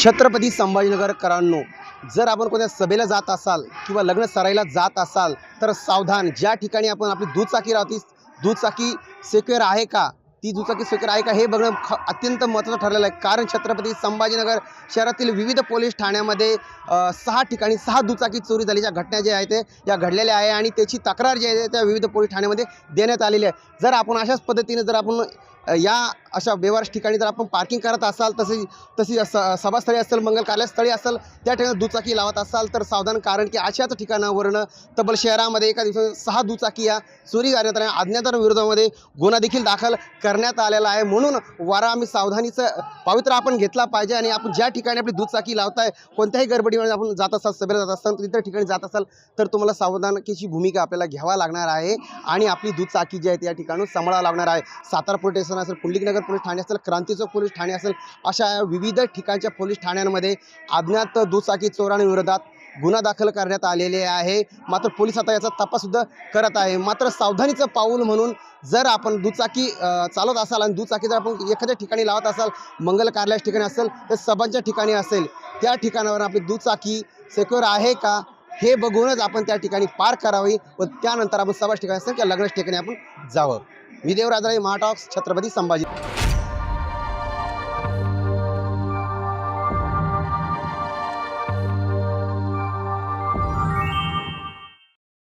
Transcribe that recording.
छत्रपती संभाजीनगरकरांनो जर आपण कोणत्या सभेला जात असाल किंवा लग्न सराईला जात असाल तर सावधान ज्या ठिकाणी आपण आपली दुचाकी राहती दुचाकी सेक्युअर आहे का? ती दुचाकी सेक्युअर आहे का हे बघणं ख अत्यंत महत्त्वाचं ठरलेलं आहे. कारण छत्रपती संभाजीनगर शहरातील विविध पोलीस ठाण्यामध्ये सहा ठिकाणी सहा दुचाकी चोरी झाल्याच्या घटना ज्या आहेत ते या घडलेल्या आहे आणि त्याची तक्रार जी आहे त्या विविध पोलीस ठाण्यामध्ये देण्यात आलेली आहे. जर आपण अशाच पद्धतीने जर आपण या अशा व्यवहार ठिकाणी जर आपण पार्किंग करत असाल तसे तशी स सभास्थळी असेल मंगल कार्यालयस्थळी असेल त्या ठिकाणी दुचाकी लावत असाल तर सावधान कारण की अशाच ठिकाणावरनं तब्बल शहरामध्ये एका दिवसात सहा दुचाकी या चोरी करण्यात आल्या अज्ञातांच्या विरोधामध्ये गुन्हा देखील दाखल करण्यात आलेला आहे. म्हणून वारा आम्ही सावधानीचं पावित्र आपण घेतला पाहिजे आणि आपण ज्या ठिकाणी आपली दुचाकी लावताय कोणत्याही गडबडीमध्ये आपण जात असाल सभेला जात असाल इतर ठिकाणी जात असाल तर तुम्हाला सावधानकीची भूमिका आपल्याला घ्यावा लागणार आहे आणि आपली दुचाकी जी आहे त्या या ठिकाणी सांभाळावं लागणार आहे. सातारा पोलीस प्रशासन असेल पुंडलिकनगर पोलीस ठाणे असेल क्रांती चौक पोलीस ठाणे असेल अशा विविध ठिकाणच्या पोलीस ठाण्यांमध्ये अज्ञात दुचाकी चोरांविरोधात गुन्हा दाखल करण्यात आलेले आहे. मात्र पोलीस आता याचा तपाससुद्धा करत आहे. मात्र सावधानीचं पाऊल म्हणून जर आपण दुचाकी चालत चालवत असाल आणि दुचाकी जर आपण एखाद्या ठिकाणी लावत असाल मंगल कार्यालय ठिकाणी असेल तर सभांच्या ठिकाणी असेल त्या ठिकाणावर आपली दुचाकी सेक्युअर आहे का हे बघूनच आपण त्या ठिकाणी पार करावी व त्यानंतर आपण सभा ठिकाणी असेल किंवा लग्नाच्या ठिकाणी आपण जावं. मी देवराजराई महाटॉक्स छत्रपती संभाजी